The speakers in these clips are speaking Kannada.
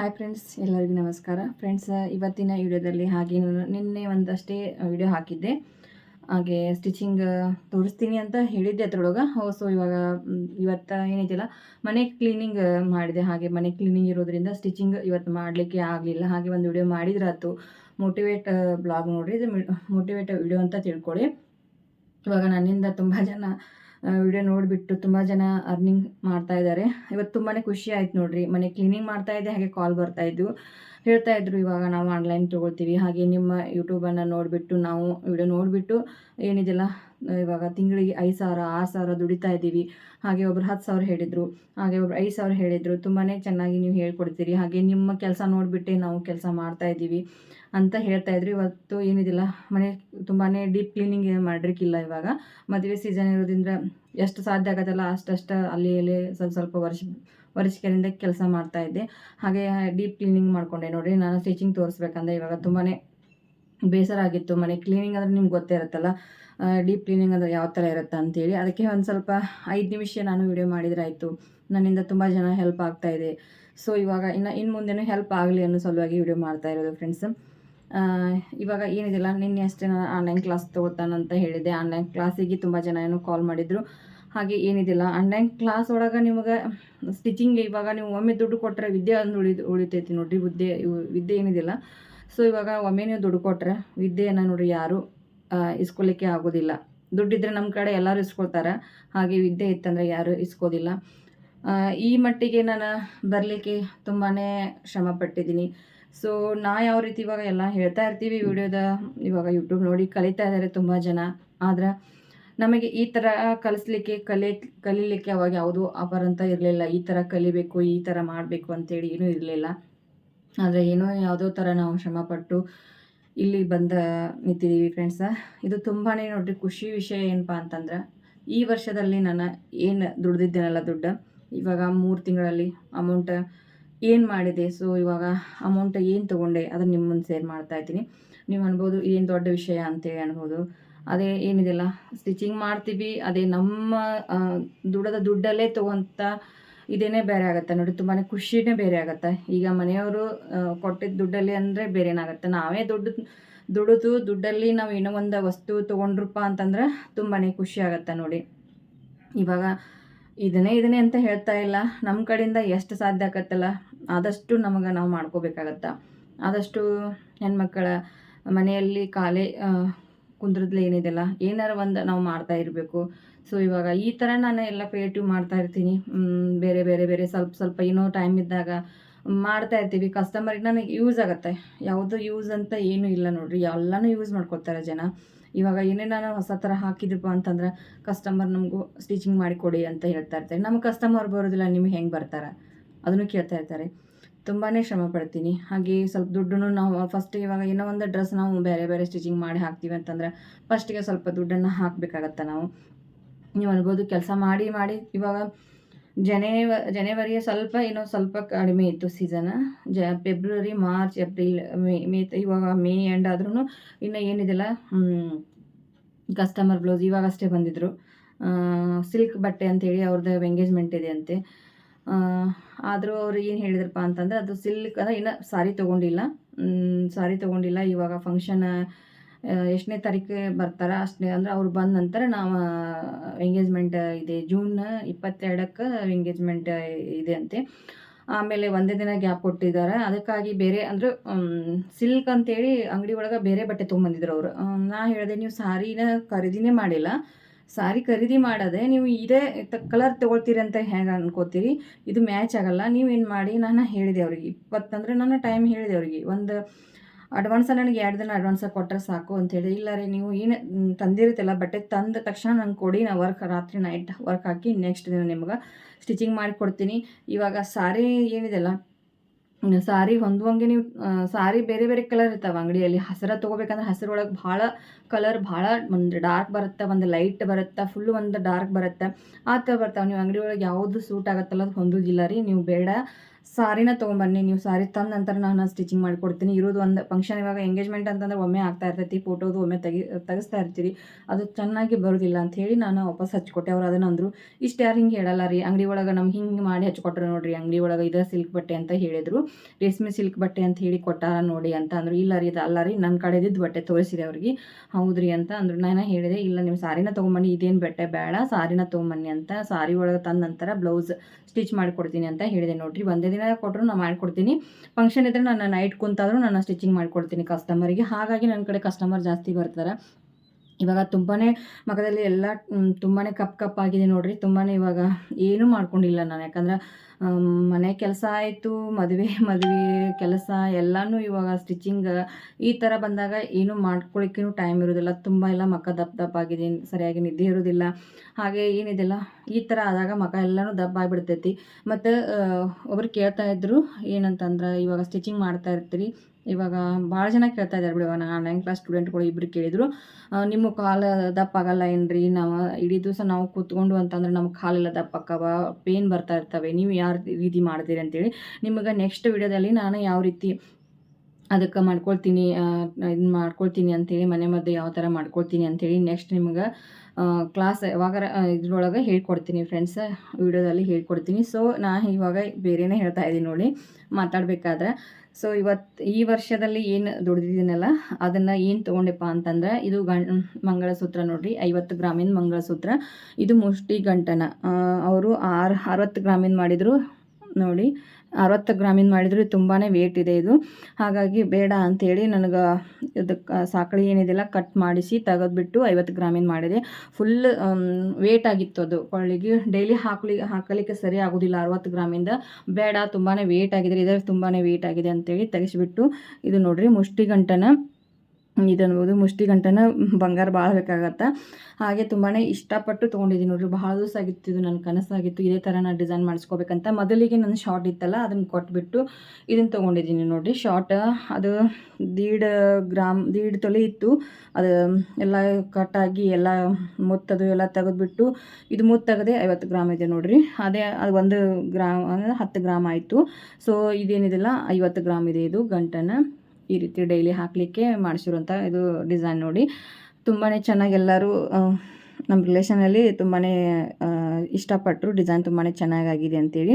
ಹಾಯ್ ಫ್ರೆಂಡ್ಸ್ ಎಲ್ಲರಿಗೂ ನಮಸ್ಕಾರ. ಫ್ರೆಂಡ್ಸ್ ಇವತ್ತಿನ ವಿಡಿಯೋದಲ್ಲಿ ಹಾಗೆ ನಾನು ನಿನ್ನೆ ಒಂದಷ್ಟೇ ವಿಡಿಯೋ ಹಾಕಿದ್ದೆ. ಹಾಗೆ ಸ್ಟಿಚಿಂಗ್ ತೋರಿಸ್ತೀನಿ ಅಂತ ಹೇಳಿದ್ದೆ ಅದ್ರೊಳಗೆ. ಸೊ ಇವಾಗ ಇವತ್ತು ಏನಿದೆಯಲ್ಲ ಮನೆ ಕ್ಲೀನಿಂಗ್ ಮಾಡಿದೆ. ಹಾಗೆ ಮನೆ ಕ್ಲೀನಿಂಗ್ ಇರೋದ್ರಿಂದ ಸ್ಟಿಚಿಂಗ್ ಇವತ್ತು ಮಾಡಲಿಕ್ಕೆ ಆಗಲಿಲ್ಲ. ಹಾಗೆ ಒಂದು ವಿಡಿಯೋ ಮಾಡಿದ್ರೆ ಆಯ್ತು ಮೋಟಿವೇಟ್ ಬ್ಲಾಗ್ ನೋಡಿರಿ. ಇದು ಮೋಟಿವೇಟ್ ವಿಡಿಯೋ ಅಂತ ತಿಳ್ಕೊಳ್ಳಿ. ಇವಾಗ ನನ್ನಿಂದ ತುಂಬ ಜನ ವಿಡಿಯೋ ನೋಡಿಬಿಟ್ಟು ತುಂಬ ಜನ ಅರ್ನಿಂಗ್ ಮಾಡ್ತಾ ಇದ್ದಾರೆ ಇವತ್ತು ತುಂಬಾ ಖುಷಿ ಆಯ್ತು ನೋಡ್ರಿ. ಮನೆ ಕ್ಲೀನಿಂಗ್ ಮಾಡ್ತಾ ಇದ್ದೆ, ಹಾಗೆ ಕಾಲ್ ಬರ್ತಾ ಇದ್ವು ಹೇಳ್ತಾ ಇದ್ರು, ಇವಾಗ ನಾವು ಆನ್ಲೈನ್ ತೊಗೊಳ್ತೀವಿ. ಹಾಗೆ ನಿಮ್ಮ ಯೂಟ್ಯೂಬನ್ನು ನೋಡಿಬಿಟ್ಟು ನಾವು ವಿಡಿಯೋ ನೋಡಿಬಿಟ್ಟು ಏನಿದೆಲ್ಲ, ಇವಾಗ ತಿಂಗಳಿಗೆ ಐದು ಸಾವಿರ, ಆರು ಸಾವಿರ ದುಡಿತಾ ಇದ್ದೀವಿ. ಹಾಗೆ ಒಬ್ರು ಹತ್ತು ಸಾವಿರ ಹೇಳಿದರು. ಹಾಗೆ ಒಬ್ರು ಐದು ಸಾವಿರ ಹೇಳಿದರು. ತುಂಬಾ ಚೆನ್ನಾಗಿ ನೀವು ಹೇಳ್ಕೊಡ್ತೀರಿ. ಹಾಗೆ ನಿಮ್ಮ ಕೆಲಸ ನೋಡಿಬಿಟ್ಟೆ ನಾವು ಕೆಲಸ ಮಾಡ್ತಾ ಇದ್ದೀವಿ ಅಂತ ಹೇಳ್ತಾ ಇದ್ರು. ಇವತ್ತು ಏನಿದಿಲ್ಲ, ಮನೆ ತುಂಬಾ ಡೀಪ್ ಕ್ಲೀನಿಂಗ್ ಏನು ಮಾಡಿರ್ಕಿಲ್ಲ ಇವಾಗ. ಮದುವೆ ಸೀಸನ್ ಇರೋದ್ರಿಂದ ಎಷ್ಟು ಸಾಧ್ಯ ಆಗೋದಲ್ಲ ಅಷ್ಟಷ್ಟು ಅಲ್ಲಿ ಇಲ್ಲಿ ಸ್ವಲ್ಪ ಸ್ವಲ್ಪ ವರ್ಷ ವರ್ಷಗಳಿಂದ ಕೆಲಸ ಮಾಡ್ತಾ ಇದ್ದೆ. ಹಾಗೆ ಡೀಪ್ ಕ್ಲೀನಿಂಗ್ ಮಾಡಿಕೊಂಡೆ. ನೋಡಿ ನಾನು ಸ್ಟಿಚಿಂಗ್ ತೋರಿಸ್ಬೇಕಂದ್ರೆ ಇವಾಗ ತುಂಬಾ ಬೇಸರ ಆಗಿತ್ತು ಮನೆ. ಕ್ಲೀನಿಂಗ್ ಅಂದರೆ ನಿಮ್ಗೆ ಗೊತ್ತೇ ಇರುತ್ತಲ್ಲ ಡೀಪ್ ಕ್ಲೀನಿಂಗ್ ಅಂದರೆ ಯಾವ ಥರ ಇರುತ್ತೆ ಅಂತೇಳಿ. ಅದಕ್ಕೆ ಒಂದು ಸ್ವಲ್ಪ ಐದು ನಿಮಿಷ ನಾನು ವಿಡಿಯೋ ಮಾಡಿದರೆ ಆಯಿತು. ನನ್ನಿಂದ ತುಂಬ ಜನ ಹೆಲ್ಪ್ ಆಗ್ತಾ ಇದೆ. ಸೊ ಇವಾಗ ಇನ್ನು ಇನ್ನು ಮುಂದೆನೂ ಹೆಲ್ಪ್ ಆಗಲಿ ಅನ್ನೋ ಸಲುವಾಗಿ ವಿಡಿಯೋ ಮಾಡ್ತಾ ಇರೋದು ಫ್ರೆಂಡ್ಸ್ ಇವಾಗ ಏನಿದಿಲ್ಲ, ನಿನ್ನೆ ಅಷ್ಟೇ ನಾನು ಆನ್ಲೈನ್ ಕ್ಲಾಸ್ ತೊಗೊತಾನಂತ ಹೇಳಿದೆ ಆನ್ಲೈನ್ ಕ್ಲಾಸಿಗೆ ತುಂಬ ಜನ ಏನು ಕಾಲ್ ಮಾಡಿದರು. ಹಾಗೆ ಏನಿದಿಲ್ಲ. ಆನ್ಲೈನ್ ಕ್ಲಾಸ್ ಒಳಗೆ ನಿಮಗೆ ಸ್ಟಿಚಿಂಗ್ ಇವಾಗ ನೀವು ಒಮ್ಮೆ ದುಡ್ಡು ಕೊಟ್ಟರೆ ವಿದ್ಯೆ ಅಂದು ಉಳಿದು ಉಳಿತೈತಿ ನೋಡ್ರಿ ವಿದ್ಯೆ ವಿದ್ಯೆ ಏನಿದಿಲ್ಲ. ಸೊ ಇವಾಗ ಒಮ್ಮೆ ನೀವು ದುಡ್ಡು ಕೊಟ್ಟರೆ ವಿದ್ಯೆಯನ್ನು ನೋಡಿ ಯಾರು ಇಸ್ಕೊಲಿಕ್ಕೆ ಆಗೋದಿಲ್ಲ. ದುಡ್ಡಿದ್ರೆ ನಮ್ಮ ಕಡೆ ಎಲ್ಲರೂ ಇಸ್ಕೊಳ್ತಾರೆ. ಹಾಗೆ ವಿದ್ಯೆ ಇತ್ತಂದರೆ ಯಾರು ಇಸ್ಕೋದಿಲ್ಲ. ಈ ಮಟ್ಟಿಗೆ ನಾನು ಬರಲಿಕ್ಕೆ ತುಂಬಾ ಶ್ರಮ ಪಟ್ಟಿದ್ದೀನಿ ಸೊ ನಾ ಯಾವ ರೀತಿ ಇವಾಗ ಎಲ್ಲ ಹೇಳ್ತಾ ಇರ್ತೀವಿ, ವಿಡಿಯೋದ ಇವಾಗ ಯೂಟ್ಯೂಬ್ ನೋಡಿ ಕಲಿತಾ ಇದ್ದಾರೆ ತುಂಬ ಜನ. ಆದ್ರೆ ನಮಗೆ ಈ ಥರ ಕಲಿಸ್ಲಿಕ್ಕೆ, ಕಲಿ, ಕಲೀಲಿಕ್ಕೆ ಅವಾಗ ಯಾವುದೂ ಅಂತ ಇರಲಿಲ್ಲ. ಈ ಥರ ಕಲಿಬೇಕು, ಈ ಥರ ಮಾಡಬೇಕು ಅಂತೇಳಿ ಏನೂ ಇರಲಿಲ್ಲ. ಆದರೆ ಏನೋ ಯಾವುದೋ ಥರ ನಾವು ಶ್ರಮಪಟ್ಟು ಇಲ್ಲಿ ಬಂದ ನಿಂತಿದ್ದೀವಿ ಫ್ರೆಂಡ್ಸ ಇದು ತುಂಬಾ ನೋಡ್ರಿ ಖುಷಿ ವಿಷಯ ಏನಪ್ಪ ಅಂತಂದ್ರೆ, ಈ ವರ್ಷದಲ್ಲಿ ನಾನು ಏನು ದುಡ್ದಿದ್ದೇನಲ್ಲ ದುಡ್ಡು, ಇವಾಗ ಮೂರು ತಿಂಗಳಲ್ಲಿ ಅಮೌಂಟ್ ಏನು ಮಾಡಿದೆ? ಸೊ ಇವಾಗ ಅಮೌಂಟ್ ಏನು ತೊಗೊಂಡೆ? ಅದನ್ನು ನಿಮ್ಮ ಮುಂದೆ ಶೇರ್ ಮಾಡ್ತಾ ಇದ್ದೀನಿ. ನೀವು ಅನ್ಬೋದು ಏನು ದೊಡ್ಡ ವಿಷಯ ಅಂತೇಳಿ ಅನ್ಬೋದು. ಅದೇ ಏನಿದೆಲ್ಲ ಸ್ಟಿಚಿಂಗ್ ಮಾಡ್ತೀವಿ. ಅದೇ ನಮ್ಮ ದುಡದ ದುಡ್ಡಲ್ಲೇ ತಗೊಂತ ಇದೇನೇ ಬೇರೆ ಆಗುತ್ತೆ. ನೋಡಿ ತುಂಬಾ ಖುಷಿನೇ ಬೇರೆ ಆಗುತ್ತೆ. ಈಗ ಮನೆಯವರು ಕೊಟ್ಟಿದ್ದ ದುಡ್ಡಲ್ಲಿ ಅಂದರೆ ಬೇರೆನಾಗುತ್ತೆ. ನಾವೇ ದುಡ್ಡು, ದುಡಿದು ದುಡ್ಡಲ್ಲಿ ನಾವು ಏನೋ ಒಂದು ವಸ್ತು ತೊಗೊಂಡ್ರಪ್ಪ ಅಂತಂದ್ರೆ ತುಂಬಾ ಖುಷಿ ಆಗುತ್ತೆ ನೋಡಿ. ಇವಾಗ ಇದನ್ನೇ ಇದನ್ನೇ ಅಂತ ಹೇಳ್ತಾ ಇಲ್ಲ. ನಮ್ಮ ಕಡೆಯಿಂದ ಎಷ್ಟು ಸಾಧ್ಯ ಆಗತ್ತಲ್ಲ? ಆದಷ್ಟು ನಮಗೆ ನಾವು ಮಾಡ್ಕೋಬೇಕಾಗತ್ತೆ. ಆದಷ್ಟು ಹೆಣ್ಮಕ್ಕಳ ಮನೆಯಲ್ಲಿ ಕಾಲೇ ಕುಂದ್ರದ್ಲೆ ಏನಿದೆಲ್ಲ? ಏನಾರ ಒಂದು ನಾವು ಮಾಡ್ತಾ ಇರಬೇಕು. ಸೊ ಇವಾಗ ಈ ಥರ ನಾನು ಎಲ್ಲ ಕ್ರಿಯೇಟಿವ್ ಮಾಡ್ತಾ ಇರ್ತೀನಿ. ಬೇರೆ ಬೇರೆ ಬೇರೆ ಸ್ವಲ್ಪ ಸ್ವಲ್ಪ ಏನೋ ಟೈಮ್ ಇದ್ದಾಗ ಮಾಡ್ತಾ ಇರ್ತೀವಿ. ಕಸ್ಟಮರಿಗೆ ನನಗೆ ಯೂಸ್ ಆಗುತ್ತೆ. ಯಾವುದು ಯೂಸ್ ಅಂತ ಏನೂ ಇಲ್ಲ ನೋಡ್ರಿ. ಎಲ್ಲನೂ ಯೂಸ್ ಮಾಡ್ಕೊತಾರೆ ಜನ. ಇವಾಗ ಏನೇನಾನ ಹೊಸ ಥರ ಹಾಕಿದ್ರಪ್ಪ ಅಂತಂದ್ರೆ ಕಸ್ಟಮರ್ ನಮಗೂ ಸ್ಟಿಚಿಂಗ್ ಮಾಡಿಕೊಡಿ ಅಂತ ಹೇಳ್ತಾ ಇರ್ತಾರೆ. ನಮ್ಮ ಕಸ್ಟಮರ್ ಬರೋದಿಲ್ಲ, ನಿಮ್ಗೆ ಹೆಂಗೆ ಬರ್ತಾರೆ? ಅದನ್ನು ಕೇಳ್ತಾ ಇರ್ತಾರೆ. ತುಂಬಾ ಶ್ರಮ ಪಡ್ತೀನಿ. ಹಾಗೆ ಸ್ವಲ್ಪ ದುಡ್ಡನ್ನು ನಾವು ಫಸ್ಟ್ ಇವಾಗ ಏನೋ ಒಂದು ಡ್ರೆಸ್ ನಾವು ಬೇರೆ ಬೇರೆ ಸ್ಟಿಚಿಂಗ್ ಮಾಡಿ ಹಾಕ್ತೀವಿ ಅಂತಂದ್ರೆ ಫಸ್ಟಿಗೆ ಸ್ವಲ್ಪ ದುಡ್ಡನ್ನು ಹಾಕಬೇಕಾಗತ್ತೆ ನಾವು? ನೀವು ಅನ್ಬೋದು ಕೆಲಸ ಮಾಡಿ ಮಾಡಿ ಇವಾಗ ಜನೇವ ಜನವರಿಯ ಸ್ವಲ್ಪ ಏನೋ ಸ್ವಲ್ಪ ಕಡಿಮೆ ಇತ್ತು ಸೀಸನ್ ಜ February March April May May ಇವಾಗ ಮೇ ಎಂಡ್ ಆದ್ರೂ ಇನ್ನು ಏನಿದೆಲ್ಲ ಕಸ್ಟಮರ್ ಬ್ಲೌಸ್ ಇವಾಗಷ್ಟೇ ಬಂದಿದ್ದರು ಸಿಲ್ಕ್ ಬಟ್ಟೆ ಅಂತೇಳಿ ಅವ್ರದ್ದು ಎಂಗೇಜ್ಮೆಂಟ್ ಇದೆ ಅಂತೆ. ಆದರೂ ಅವ್ರು ಏನು ಹೇಳಿದ್ರಪ್ಪ ಅಂತಂದ್ರೆ ಅದು ಸಿಲ್ಕ್ ಅಂದರೆ ಇನ್ನು ಸಾರಿ ತೊಗೊಂಡಿಲ್ಲ. ಸಾರಿ ತೊಗೊಂಡಿಲ್ಲ. ಇವಾಗ ಫಂಕ್ಷನ್ ಎಷ್ಟನೇ ತಾರೀಕು ಬರ್ತಾರೆ ಅಷ್ಟನೇ ಅಂದ್ರೆ ಅವ್ರು ಬಂದ ನಂತರ ನಾವು ಎಂಗೇಜ್ಮೆಂಟ್ ಇದೆ. ಜೂನ್ ಇಪ್ಪತ್ತೆರಡಕ್ಕೆ ಎಂಗೇಜ್ಮೆಂಟ್ ಇದೆ ಅಂತೆ. ಆಮೇಲೆ ಒಂದೇ ದಿನ ಗ್ಯಾಪ್ ಕೊಟ್ಟಿದ್ದಾರೆ. ಅದಕ್ಕಾಗಿ ಬೇರೆ, ಅಂದ್ರೆ ಸಿಲ್ಕ್ ಅಂತೇಳಿ ಅಂಗಡಿ ಒಳಗೆ ಬೇರೆ ಬಟ್ಟೆ ತೊಗೊಂಬಂದಿದ್ರು ಅವರು. ನಾ ಹೇಳಿದೆ, ನೀವು ಸಾರಿನ ಖರೀದಿನೇ ಮಾಡಿಲ್ಲ. ಸಾರಿ ಖರೀದಿ ಮಾಡದೆ ನೀವು ಇದೇ ಕಲರ್ ತೊಗೊಳ್ತೀರಿ ಅಂತ ಹೇಗೆ ಅನ್ಕೋತೀರಿ? ಇದು ಮ್ಯಾಚ್ ಆಗಲ್ಲ. ನೀವೇನು ಮಾಡಿ? ನಾನು ಹೇಳಿದೆ ಅವ್ರಿಗೆ. ಇಪ್ಪತ್ತಂದ್ರೆ ನಾನು ಟೈಮ್ ಹೇಳಿದೆ ಅವ್ರಿಗೆ. ಒಂದು ಅಡ್ವಾನ್ಸ ನನಗೆ ಎರಡು ದಿನ ಅಡ್ವಾನ್ಸ ಕೊಟ್ಟರೆ ಸಾಕು ಅಂತೇಳಿ ಇಲ್ಲ ರೀ, ನೀವು ಏನು ತಂದಿರುತ್ತಲ್ಲ, ಬಟ್ಟೆ ತಂದ ತಕ್ಷಣ ನಂಗೆ ಕೊಡಿ. ನಾ ವರ್ಕ್ ರಾತ್ರಿ ನೈಟ್ ವರ್ಕ್ ಹಾಕಿ ನೆಕ್ಸ್ಟ್ ದಿನ ನಿಮ್ಗೆ ಸ್ಟಿಚಿಂಗ್ ಮಾಡಿ ಕೊಡ್ತೀನಿ. ಇವಾಗ ಸಾರಿ ಏನಿದೆಲ್ಲ ಸಾರಿ ಹೊಂದುವಂಗೆ ನೀವು ಸಾರಿ ಬೇರೆ ಬೇರೆ ಕಲರ್ ಇರ್ತಾವೆ ಅಂಗಡಿಯಲ್ಲಿ. ಹಸಿರ ತೊಗೋಬೇಕಂದ್ರೆ ಹಸಿರೊಳಗೆ ಭಾಳ ಕಲರ್ ಭಾಳ ಒಂದು ಡಾರ್ಕ್ ಬರುತ್ತೆ, ಒಂದು ಲೈಟ್ ಬರುತ್ತೆ ಫುಲ್ಲು ಒಂದು ಡಾರ್ಕ್ ಬರುತ್ತೆ. ಆ ಥರ ಬರ್ತಾವೆ. ನೀವು ಅಂಗಡಿ ಒಳಗೆ ಯಾವುದು ಸೂಟ್ ಆಗುತ್ತಲ್ಲ, ಅದು ಹೊಂದೋದಿಲ್ಲ ರೀ. ನೀವು ಬೇಡ. ಸಾರಿನ ತೊಗೊಂಬನ್ನಿ, ನೀವು ಸಾರಿ ತಂದ ನಂತರ ನಾನು ಸ್ಟಿಚಿಂಗ್ ಮಾಡಿಕೊಡ್ತೀನಿ. ಇರೋದು ಒಂದು ಫಂಕ್ಷನ್ ಇವಾಗ ಎಂಗೇಜ್ಮೆಂಟ್ ಅಂತಂದ್ರೆ ಒಮ್ಮೆ ಆಗ್ತಾ ಇರ್ತೈತಿ ಫೋಟೋದು ಒಮ್ಮೆ ತೆಗಿ, ತೆಗಿಸ್ತಾ ಇರ್ತೀರಿ. ಅದು ಚೆನ್ನಾಗಿ ಬರೋದಿಲ್ಲ ಅಂತ ಹೇಳಿ ನಾನು ವಾಪಸ್ ಹಚ್ಕೊಟ್ಟೆ. ಅವ್ರು ಅದನ್ನ ಅಂದರು, ಇಷ್ಟು ಯಾರು ಹಿಂಗೆ ಹೇಳಲ್ಲ ರೀ, ಅಂಗಡಿ ಒಳಗೆ ನಮ್ಗೆ ಹಿಂಗೆ ಮಾಡಿ ಹಚ್ಕೊಟ್ರು ನೋಡ್ರಿ, ಅಂಗಡಿ ಒಳಗೆ ಇದೇ ಸಿಲ್ಕ್ ಬಟ್ಟೆ ಅಂತ ಹೇಳಿದರು. ರೇಷ್ಮೆ ಸಿಲ್ಕ್ ಬಟ್ಟೆ ಅಂತ ಹೇಳಿ ಕೊಟ್ಟಾರ ನೋಡಿ ಅಂತ ಅಂದರು. ಇಲ್ಲ ರೀ, ಇದು ಅಲ್ಲ ರೀ ನನ್ನ ಕಡೆದಿದ್ದು ಬಟ್ಟೆ ತೋರಿಸಿದೆ ಅವ್ರಿಗೆ. ಹೌದ್ರಿ ಅಂತ ಅಂದರು. ನಾನು ಹೇಳಿದೆ, ಇಲ್ಲ ನೀವು ಸಾರಿನ ತೊಗೊಂಬನ್ನಿ, ಇದೇನು ಬಟ್ಟೆ ಬೇಡ, ಸಾರಿನ ತೊಗೊಂಬನ್ನಿ ಅಂತ, ಸಾರಿ ಒಳಗೆ ತಂದ ನಂತರ ಬ್ಲೌಸ್ ಸ್ಟಿಚ್ ಮಾಡಿಕೊಡ್ತೀನಿ ಅಂತ ಹೇಳಿದೆ ನೋಡ್ರಿ. ಒಂದೇ ಕೊಟ್ಟರು ನಾನು ಮಾಡಿಕೊಡ್ತೀನಿ. ಫಂಕ್ಷನ್ ಇದ್ದರೆ ನಾನು ನೈಟ್ ಕುಂತಾದರೂ ನಾನು ಸ್ಟಿಚಿಂಗ್ ಮಾಡಿಕೊಡ್ತೀನಿ ಕಸ್ಟಮರಿಗೆ ಹಾಗಾಗಿ ನನ್ನ ಕಡೆ ಕಸ್ಟಮರ್ ಜಾಸ್ತಿ ಬರ್ತಾರೆ. ಇವಾಗ ತುಂಬಾ ಮಗದಲ್ಲಿ ಎಲ್ಲ ತುಂಬಾ ಕಪ್ ಕಪ್ ಆಗಿದೆ ನೋಡ್ರಿ. ತುಂಬಾ ಇವಾಗ ಏನೂ ಮಾಡ್ಕೊಂಡಿಲ್ಲ ನಾನು. ಯಾಕಂದ್ರೆ ಮನೆ ಕೆಲಸ ಆಯಿತು, ಮದುವೆ ಮದುವೆ ಕೆಲಸ ಎಲ್ಲನೂ ಇವಾಗ ಸ್ಟಿಚಿಂಗ್ ಈ ಥರ ಬಂದಾಗ ಏನೂ ಮಾಡ್ಕೊಳ್ಳಿಕ್ಕೂ ಟೈಮ್ ಇರೋದಿಲ್ಲ. ತುಂಬ ಎಲ್ಲ ಮಕ್ಕ ದಪ್ಪ ದಪ್ಪ ಆಗಿದೆ, ಸರಿಯಾಗಿ ನಿದ್ದೆ ಇರೋದಿಲ್ಲ. ಹಾಗೆ ಏನಿದೆಲ್ಲ, ಈ ಥರ ಆದಾಗ ಮಕ ಎಲ್ಲನೂ ದಪ್ಪ ಆಗಿಬಿಡ್ತೈತಿ. ಮತ್ತು ಒಬ್ರು ಕೇಳ್ತಾ ಇದ್ರು, ಏನಂತಂದ್ರೆ, ಇವಾಗ ಸ್ಟಿಚಿಂಗ್ ಮಾಡ್ತಾ ಇರ್ತೀರಿ. ಇವಾಗ ಭಾಳ ಜನ ಕೇಳ್ತಾ ಇದ್ದಾರೆ ಬಿಡಿ ನಾನು ಆನ್ಲೈನ್ ಕ್ಲಾಸ್ ಸ್ಟೂಡೆಂಟ್ಗಳು ಇಬ್ಬರು ಕೇಳಿದರು. ನಿಮ್ಮ ಕಾಲು ದಪ್ಪ ಆಗಲ್ಲ ಏನ್ರಿ? ನಾವು ಇಡೀ ದಿವಸ ನಾವು ಕೂತ್ಕೊಂಡು ಅಂತಂದ್ರೆ ನಮ್ಮ ಕಾಲೆಲ್ಲ ದಪ್ಪ ಆಕ್ಕವ ಪೇನ್ ಬರ್ತಾ ಇರ್ತವೆ, ನೀವು ಯಾವ ರೀತಿ ಮಾಡ್ತೀರಿ ಅಂತೇಳಿ ನಿಮಗೆ ನೆಕ್ಸ್ಟ್ ವಿಡಿಯೋದಲ್ಲಿ ನಾನು ಯಾವ ರೀತಿ ಅದಕ್ಕೆ ಮಾಡ್ಕೊಳ್ತೀನಿ ಇದು ಮಾಡ್ಕೊಳ್ತೀನಿ ಅಂಥೇಳಿ ಮನೆ ಮದ್ದು ಯಾವ ಥರ ಮಾಡ್ಕೊಳ್ತೀನಿ ಅಂಥೇಳಿ ನೆಕ್ಸ್ಟ್ ನಿಮ್ಗೆ ಕ್ಲಾಸ್ ಯಾವಾಗ ಇದ್ರೊಳಗೆ ಹೇಳ್ಕೊಡ್ತೀನಿ ಫ್ರೆಂಡ್ಸ್ ವಿಡಿಯೋದಲ್ಲಿ ಹೇಳ್ಕೊಡ್ತೀನಿ. ಸೊ ನಾ ಇವಾಗ ಬೇರೆನೇ ಹೇಳ್ತಾ ಇದ್ದೀನಿ ನೋಡಿ, ಮಾತಾಡಬೇಕಾದ್ರೆ. ಸೊ ಇವತ್ತು ಈ ವರ್ಷದಲ್ಲಿ ಏನು ದುಡ್ದಿದ್ದೀನಲ್ಲ, ಅದನ್ನು ಏನು ತೊಗೊಂಡೆಪ್ಪ ಅಂತಂದ್ರೆ, ಇದು ಗಂ ಮಂಗಳಸೂತ್ರ ನೋಡಿರಿ, ಐವತ್ತು ಗ್ರಾಮಿನ ಮಂಗಳಸೂತ್ರ. ಇದು ಮುಷ್ಟಿ ಗಂಟನ ಅವರು ಆರು, ಅರವತ್ತು ಗ್ರಾಮಿನ ಮಾಡಿದರು. ನೋಡಿ ಅರವತ್ತು ಗ್ರಾಮಿನ ಮಾಡಿದರೆ ತುಂಬಾ ವೇಟ್ ಇದೆ ಇದು. ಹಾಗಾಗಿ ಬೇಡ ಅಂಥೇಳಿ ನನಗೆ ಇದಕ್ಕೆ ಸಾಕಳಿ ಏನಿದೆಲ್ಲ ಕಟ್ ಮಾಡಿಸಿ ತೆಗೆದ್ಬಿಟ್ಟು ಐವತ್ತು ಗ್ರಾಮಿನ ಮಾಡಿದೆ. ಫುಲ್ ವೇಟ್ ಆಗಿತ್ತು ಅದು ಕೊಳ್ಳಿಗೆ ಡೈಲಿ ಹಾಕಲಿ, ಹಾಕಲಿಕ್ಕೆ ಸರಿ ಆಗೋದಿಲ್ಲ ಅರವತ್ತು ಗ್ರಾಮಿಂದ. ಬೇಡ ತುಂಬಾ ವೇಟ್ ಆಗಿದೆ ಇದರಲ್ಲಿ ತುಂಬಾ ವೇಟ್ ಆಗಿದೆ ಅಂತೇಳಿ ತೆಗೆಸಿಬಿಟ್ಟು ಇದು ನೋಡಿರಿ ಮುಷ್ಟಿ ಗಂಟನ ಇದನ್ಬೋದು ಮುಷ್ಟಿ ಗಂಟನ ಬಂಗಾರ ಭಾಳ ಬೇಕಾಗತ್ತೆ ಹಾಗೆ ತುಂಬಾ ಇಷ್ಟಪಟ್ಟು ತೊಗೊಂಡಿದ್ದೀನಿ ನೋಡ್ರಿ ಭಾಳ ದಿವಸ ಆಗಿತ್ತು ಇದು ನನ್ನ ಕನಸಾಗಿತ್ತು ಇದೇ ಥರ ನಾನು ಡಿಸೈನ್ ಮಾಡಿಸ್ಕೋಬೇಕಂತ ಮೊದಲಿಗೆ ನನ್ನ ಶಾರ್ಟ್ ಇತ್ತಲ್ಲ ಅದನ್ನು ಕೊಟ್ಬಿಟ್ಟು ಇದನ್ನು ತೊಗೊಂಡಿದ್ದೀನಿ ನೋಡಿರಿ ಶಾರ್ಟ್ ಅದು ದೀಡ್ ಗ್ರಾಮ್ ದೀಡ್ ತೊಲೆ ಇತ್ತು ಅದು ಎಲ್ಲ ಕಟ್ಟಾಗಿ ಎಲ್ಲ ಮುತ್ತದು ಎಲ್ಲ ತೆಗೆದುಬಿಟ್ಟು ಇದು ಮುತ್ತು ತೆಗೆದೆ ಐವತ್ತು ಗ್ರಾಮ್ ಇದೆ ನೋಡಿರಿ ಅದೇ ಅದು ಒಂದು ಗ್ರಾಮ್ ಅಂದರೆ ಹತ್ತು ಗ್ರಾಮ್ ಆಯಿತು ಸೊ ಇದೇನಿದೆಲ್ಲ ಐವತ್ತು ಗ್ರಾಮ್ ಇದೆ ಇದು ಗಂಟನ ಈ ರೀತಿ ಡೈಲಿ ಹಾಕಲಿಕ್ಕೆ ಮಾಡಿಸಿರುವಂಥ ಇದು ಡಿಸೈನ್ ನೋಡಿ. ತುಂಬಾ ಚೆನ್ನಾಗಿ ಎಲ್ಲರೂ ನಮ್ಮ ರಿಲೇಷನಲ್ಲಿ ತುಂಬಾ ಇಷ್ಟಪಟ್ಟರು ಡಿಸೈನ್ ತುಂಬಾ ಚೆನ್ನಾಗಾಗಿದೆ ಅಂತೇಳಿ.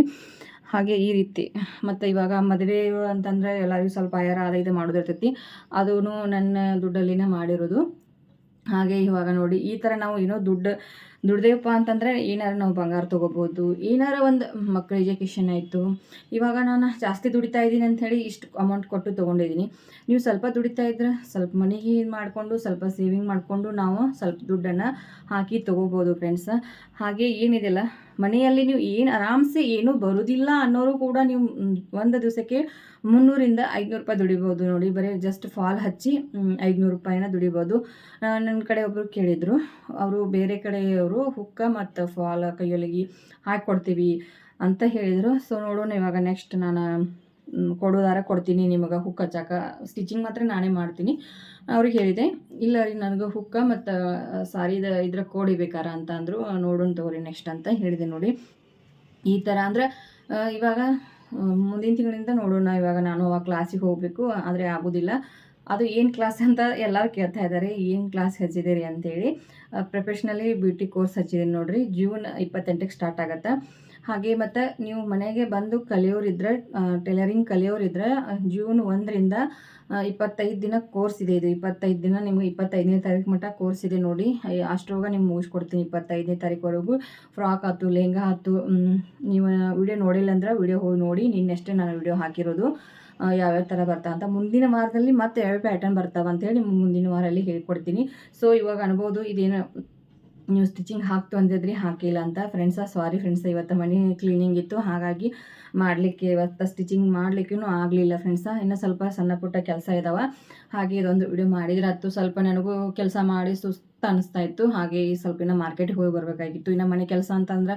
ಹಾಗೆ ಈ ರೀತಿ, ಮತ್ತು ಇವಾಗ ಮದುವೆ ಅಂತಂದರೆ ಎಲ್ಲರಿಗೂ ಸ್ವಲ್ಪ ಆಯಾರ ಅದು ಇದು ಮಾಡೋದಿರ್ತೈತಿ. ಅದೂ ನನ್ನ ದುಡ್ಡಲ್ಲಿನೇ ಮಾಡಿರೋದು. ಹಾಗೆ ಇವಾಗ ನೋಡಿ, ಈ ಥರ ನಾವು ಏನೋ ದುಡ್ಡು ದುಡ್ದೇವಪ್ಪ ಅಂತಂದರೆ ಏನಾರ ನಾವು ಬಂಗಾರ ತೊಗೋಬೋದು ಏನಾರ ಒಂದು ಮಕ್ಕಳ ಎಜುಕೇಷನ್ ಆಯಿತು. ಇವಾಗ ನಾನು ಜಾಸ್ತಿ ದುಡಿತಾ ಇದ್ದೀನಿ ಅಂಥೇಳಿ ಇಷ್ಟು ಅಮೌಂಟ್ ಕೊಟ್ಟು ತೊಗೊಂಡಿದ್ದೀನಿ. ನೀವು ಸ್ವಲ್ಪ ದುಡಿತಾ ಇದ್ರೆ ಸ್ವಲ್ಪ ಮನೆಗೆ ಇದು ಮಾಡಿಕೊಂಡು, ಸ್ವಲ್ಪ ಸೇವಿಂಗ್ ಮಾಡಿಕೊಂಡು ನಾವು ಸ್ವಲ್ಪ ದುಡ್ಡನ್ನು ಹಾಕಿ ತೊಗೋಬೋದು ಫ್ರೆಂಡ್ಸ್ ಹಾಗೆ ಏನಿದೆಯಲ್ಲ ಮನೆಯಲ್ಲಿ ನೀವು ಏನು ಆರಾಮ್ಸೆ ಏನೂ ಬರೋದಿಲ್ಲ ಅನ್ನೋರು ಕೂಡ ನೀವು ಒಂದು ದಿವಸಕ್ಕೆ ಮುನ್ನೂರಿಂದ ಐದುನೂರು ರೂಪಾಯಿ ದುಡಿಬೋದು ನೋಡಿ, ಬರೀ ಜಸ್ಟ್ ಫಾಲ್ ಹಚ್ಚಿ ಐದುನೂರು ರೂಪಾಯಿನ ದುಡಿಬೋದು. ನನ್ನ ಕಡೆ ಒಬ್ಬರು ಕೇಳಿದರು, ಅವರು ಬೇರೆ ಕಡೆಯವರು ಹುಕ್ಕ ಮತ್ತು ಫಾಲ್ ಕೈಯೊಳಗೆ ಹಾಕಿ ಕೊಡ್ತೀವಿ ಅಂತ ಹೇಳಿದರು. ಸೊ ನೋಡೋಣ ಇವಾಗ ನೆಕ್ಸ್ಟ್ ನಾನು ಕೊಡೋದಾರ, ಕೊಡ್ತೀನಿ ನಿಮಗೆ ಹುಕ್ ಹಚ್ಚಾಕ. ಸ್ಟಿಚಿಂಗ್ ಮಾತ್ರ ನಾನೇ ಮಾಡ್ತೀನಿ. ಅವ್ರಿಗೆ ಹೇಳಿದೆ, ಇಲ್ಲ ರೀ ನನಗೆ ಹುಕ್ಕ ಮತ್ತು ಸಾರಿದ ಇದ್ರ ಕೋಡಿ ಬೇಕಾರ ಅಂತ ಅಂದರು ನೋಡೋಣ ತಗೋರಿ ನೆಕ್ಸ್ಟ್ ಅಂತ ಹೇಳಿದೆ ನೋಡಿ. ಈ ಥರ ಅಂದ್ರೆ ಇವಾಗ ಮುಂದಿನ ತಿಂಗಳಿಂದ ನೋಡೋಣ, ಇವಾಗ ನಾನು ಆ ಕ್ಲಾಸಿಗೆ ಹೋಗಬೇಕು, ಆದರೆ ಆಗೋದಿಲ್ಲ. ಅದು ಏನು ಕ್ಲಾಸ್ ಅಂತ ಎಲ್ಲರೂ ಕೇಳ್ತಾ ಇದ್ದಾರೆ ಏನು ಕ್ಲಾಸ್ ಹಚ್ಚಿದ್ದೀರಿ ಅಂತೇಳಿ. ಪ್ರೊಫೆಷ್ನಲಿ ಬ್ಯೂಟಿ ಕೋರ್ಸ್ ಹಚ್ಚಿದ್ದೀನಿ ನೋಡಿರಿ ಜೂನ್ ಇಪ್ಪತ್ತೆಂಟಕ್ಕೆ ಸ್ಟಾರ್ಟ್ ಆಗುತ್ತೆ. ಹಾಗೆ ಮತ್ತು ನೀವು ಮನೆಗೆ ಬಂದು ಕಲಿಯೋರಿದ್ರೆ ಟೈಲರಿಂಗ್ ಕಲಿಯೋರಿದ್ರೆ ಜೂನ್ ಒಂದರಿಂದ ಇಪ್ಪತ್ತೈದು ದಿನ ಕೋರ್ಸ್ ಇದೆ ಇದು. ಇಪ್ಪತ್ತೈದು ದಿನ ನಿಮ್ಗೆ ಇಪ್ಪತ್ತೈದನೇ ತಾರೀಕು ಮಟ್ಟ ಕೋರ್ಸ್ ಇದೆ ನೋಡಿ. ಅಷ್ಟರೊಳಗೆ ನಿಮ್ಗೆ ಮುಗಿಸ್ಕೊಡ್ತೀನಿ ಇಪ್ಪತ್ತೈದನೇ ತಾರೀಕುವರೆಗೂ ಫ್ರಾಕ್ ಆಯ್ತು, ಲೆಹಂಗಾ ಆಯ್ತು ನೀವು ವಿಡಿಯೋ ನೋಡಿಲ್ಲ ಅಂದ್ರೆ ವಿಡಿಯೋ ಹೋಗಿ ನೋಡಿ. ನಿನ್ನೆಷ್ಟೇ ನಾನು ವಿಡಿಯೋ ಹಾಕಿರೋದು. ಯಾವ್ಯಾವ ಥರ ಬರ್ತಾ ಅಂತ. ಮುಂದಿನ ವಾರದಲ್ಲಿ ಮತ್ತೆ ಯಾವ್ಯಾವ ಪ್ಯಾಟರ್ನ್ ಬರ್ತಾವೆ ಅಂತೇಳಿ ನಿಮ್ಗೆ ಮುಂದಿನ ವಾರಲ್ಲಿ ಹೇಳ್ಕೊಡ್ತೀನಿ. ಸೊ ಇವಾಗ ಅನ್ಬೋದು ಇದೇನು ನೀವು ಸ್ಟಿಚಿಂಗ್ ಹಾಕ್ತು ಅಂದಿದ್ರಿ, ಹಾಕಿಲ್ಲ ಅಂತ. ಫ್ರೆಂಡ್ಸ ಸಾರಿ ಫ್ರೆಂಡ್ಸ ಇವತ್ತು ಮನೆ ಕ್ಲೀನಿಂಗ್ ಇತ್ತು. ಹಾಗಾಗಿ ಮಾಡಲಿಕ್ಕೆ ಇವತ್ತು ಸ್ಟಿಚಿಂಗ್ ಮಾಡಲಿಕ್ಕೂ ಆಗಲಿಲ್ಲ ಫ್ರೆಂಡ್ಸ ಇನ್ನು ಸ್ವಲ್ಪ ಸಣ್ಣ ಪುಟ್ಟ ಕೆಲಸ ಇದ್ದಾವೆ ಹಾಗೆ ಇದೊಂದು ವಿಡಿಯೋ ಮಾಡಿದ್ರೆ ಹತ್ತು ಸ್ವಲ್ಪ ನನಗೂ ಕೆಲಸ ಮಾಡಿ ಸುಸ್ತು ಅನಿಸ್ತಾ ಇತ್ತು. ಹಾಗೆ ಸ್ವಲ್ಪ ಇನ್ನು ಮಾರ್ಕೆಟ್ಗೆ ಹೋಗಿ ಬರಬೇಕಾಗಿತ್ತು. ಇನ್ನು ಮನೆ ಕೆಲಸ ಅಂತಂದ್ರೆ